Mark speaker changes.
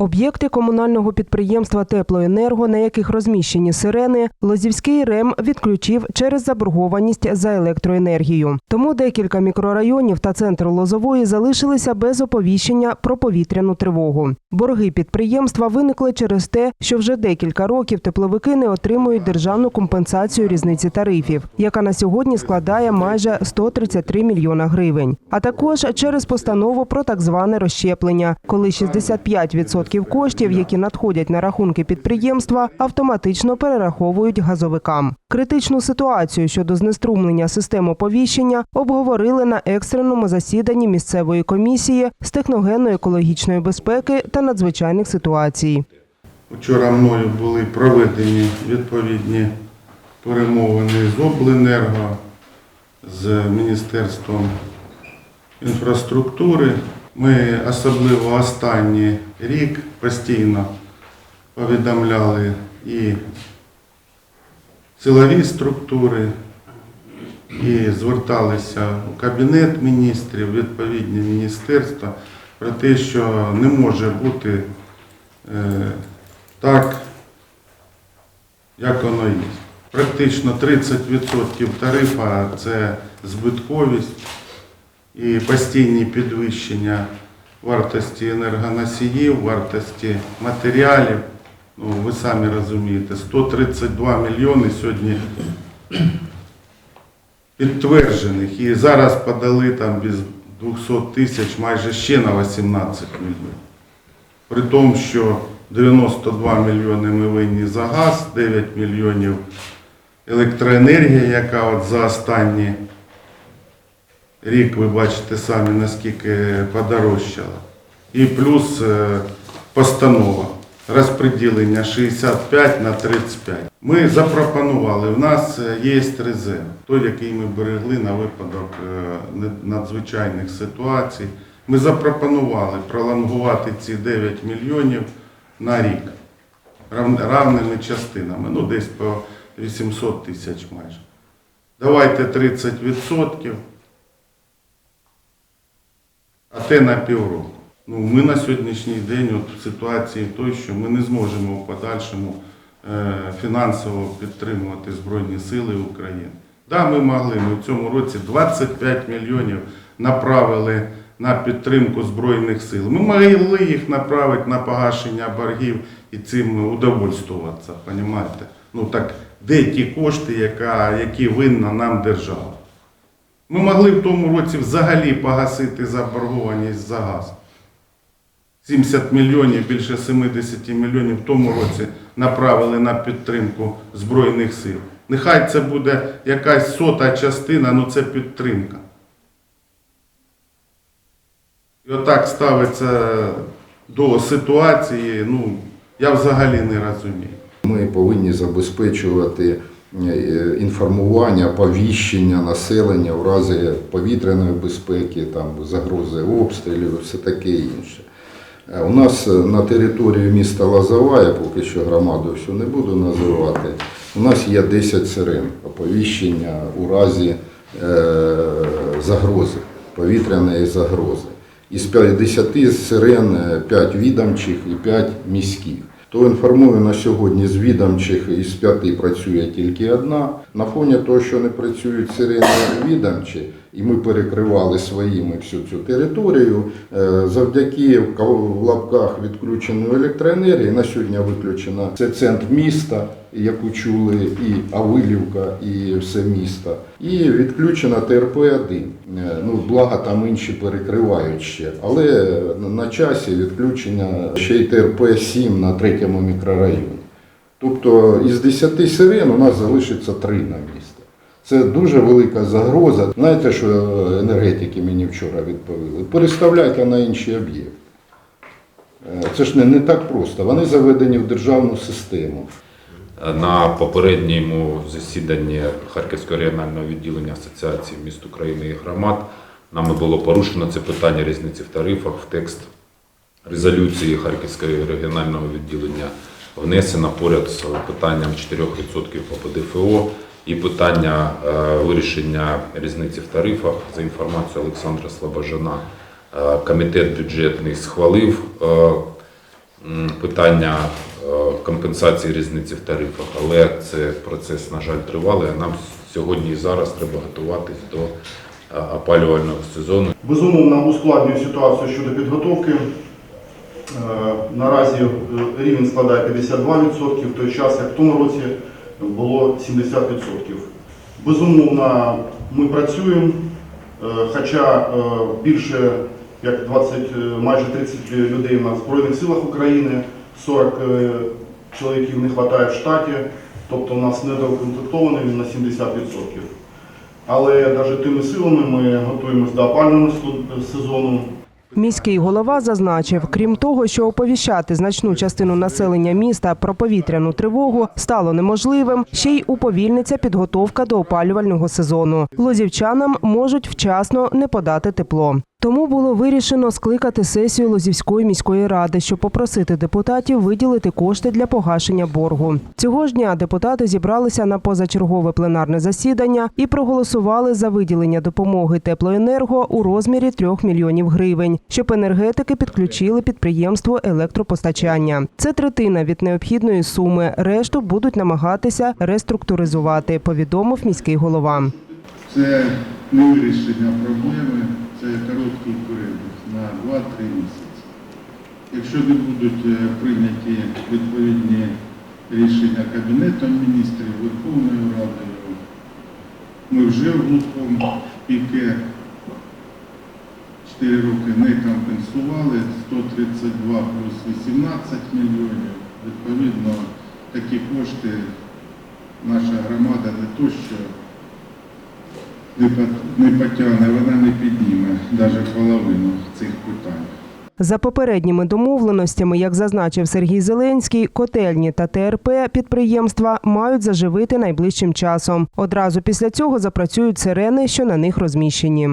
Speaker 1: Об'єкти комунального підприємства Теплоенерго, на яких розміщені сирени, Лозівський РЕМ відключив через заборгованість за електроенергію. Тому декілька мікрорайонів та центр Лозової залишилися без оповіщення про повітряну тривогу. Борги підприємства виникли через те, що вже декілька років тепловики не отримують державну компенсацію різниці тарифів, яка на сьогодні складає майже 133 мільйона гривень. А також через постанову про так зване розщеплення, коли 65% коштів, які надходять на рахунки підприємства, автоматично перераховують газовикам. Критичну ситуацію щодо знеструмлення систем оповіщення обговорили на екстреному засіданні місцевої комісії з техногенно-екологічної безпеки та надзвичайних ситуацій.
Speaker 2: Вчора мною були проведені відповідні перемовини з обленерго, з Міністерством інфраструктури. Ми особливо останній рік постійно повідомляли і силові структури, і зверталися у Кабінет міністрів, відповідні міністерства про те, що не може бути е, так, як воно є. Практично 30% тарифа це збитковість і постійні підвищення вартості енергоносіїв, вартості матеріалів. Ну, ви самі розумієте, 132 мільйони сьогодні підтверджених. І зараз подали там без 200 тисяч майже ще на 18 мільйонів. При тому, що 92 мільйони ми винні за газ, 9 мільйонів електроенергія, яка от за останні рік, ви бачите самі, наскільки подорожчала. І плюс е, постанова розподілення 65 на 35. Ми запропонували, в нас е, є резерв, той, який ми берегли на випадок е, надзвичайних ситуацій. Ми запропонували пролонгувати ці 9 мільйонів на рік равними частинами, ну десь по 800 тисяч майже. Давайте 30%, а те на півроку. Ну, ми на сьогоднішній день от в ситуації той, що ми не зможемо в подальшому е, фінансово підтримувати Збройні Сили України. Так, ми могли, ми в цьому році 25 мільйонів направили на підтримку Збройних сил. Ми могли їх направити на погашення боргів і цим удовольствуватися, розумієте? Ну так де ті кошти, яка, які винна нам держава? Ми могли в тому році взагалі погасити заборгованість за газ. 70 мільйонів, більше 70 мільйонів в тому році направили на підтримку Збройних сил. Нехай це буде якась сота частина, але це підтримка. І отак ставиться до ситуації, ну, я взагалі не розумію.
Speaker 3: Ми повинні забезпечувати інформування, повіщення населення в разі повітряної безпеки, там, загрози обстрілів все таке інше. Е, У нас на території міста Лозова, я поки що громаду всю не буду називати, у нас є 10 сирен оповіщення у разі е, загрози, повітряної загрози. Із 50 сирен 5 відомчих і 5 міських. То інформую на сьогодні з відомчих із п'яти працює тільки одна. На фоні того, що не працюють сирени відомчі, і ми перекривали своїми всю цю територію, е, завдяки в лапках відключеної електроенергії, на сьогодні виключена це центр міста, яку чули і Авилівка, і все місто. І відключена ТРП-1. Е, Ну, благо там інші перекривають ще. Але на часі відключення ще й ТРП-7 на третьому мікрорайоні. Тобто із 10 сирен у нас залишиться 3 на місто. Це дуже велика загроза. Знаєте, що енергетики мені вчора відповіли? Переставляйте на інший об'єкт. Е, Це ж не, не так просто. Вони заведені в державну систему.
Speaker 4: На попередньому засіданні Харківського регіонального відділення Асоціації міст України і громад нами було порушено це питання різниці в тарифах в текст резолюції Харківського регіонального відділення внесено поряд з питанням 4% по ПДФО і питання е, вирішення різниці в тарифах за інформацією Олександра Слобожана. е, Комітет бюджетний схвалив е, питання е, компенсації різниці в тарифах, але це процес, на жаль, тривалий. Нам сьогодні і зараз треба готуватись до е, опалювального сезону.
Speaker 5: Безумовно, ускладнює ситуацію щодо підготовки. Е, Наразі рівень складає 52%, в той час, як в тому році було 70%. Безумовно, ми працюємо, хоча більше як 20, е, майже 30 людей у нас в Збройних силах України, 40 е, чоловіків не вистачає в штаті, тобто у нас недоукомплектований він на 70%. Але навіть тими силами ми готуємося до опалювального сезону.
Speaker 1: Міський голова зазначив, крім того, що оповіщати значну частину населення міста про повітряну тривогу стало неможливим, ще й уповільниться підготовка до опалювального сезону. Лозівчанам можуть вчасно не подати тепло. Тому було вирішено скликати сесію Лозівської міської ради, щоб попросити депутатів виділити кошти для погашення боргу. Цього ж дня депутати зібралися на позачергове пленарне засідання і проголосували за виділення допомоги теплоенерго у розмірі 3 мільйонів гривень, щоб енергетики підключили підприємство електропостачання. Це третина від необхідної суми. Решту будуть намагатися реструктуризувати. Повідомив міський голова.
Speaker 2: Це не вирішення проблеми, це короткий період на 2-3 місяці. Якщо не будуть е, прийняті відповідні рішення Кабінетом міністрів, Верховною Радою, ми вже в глухому піке 4 роки не компенсували, 132 плюс 18 мільйонів. Відповідно, такі кошти наша громада не то, що не потягне, вона не підніме навіть половину цих питань.
Speaker 1: За попередніми домовленостями, як зазначив Сергій Зеленський, котельні та ТРП підприємства мають заживити найближчим часом. Одразу після цього запрацюють сирени, що на них розміщені.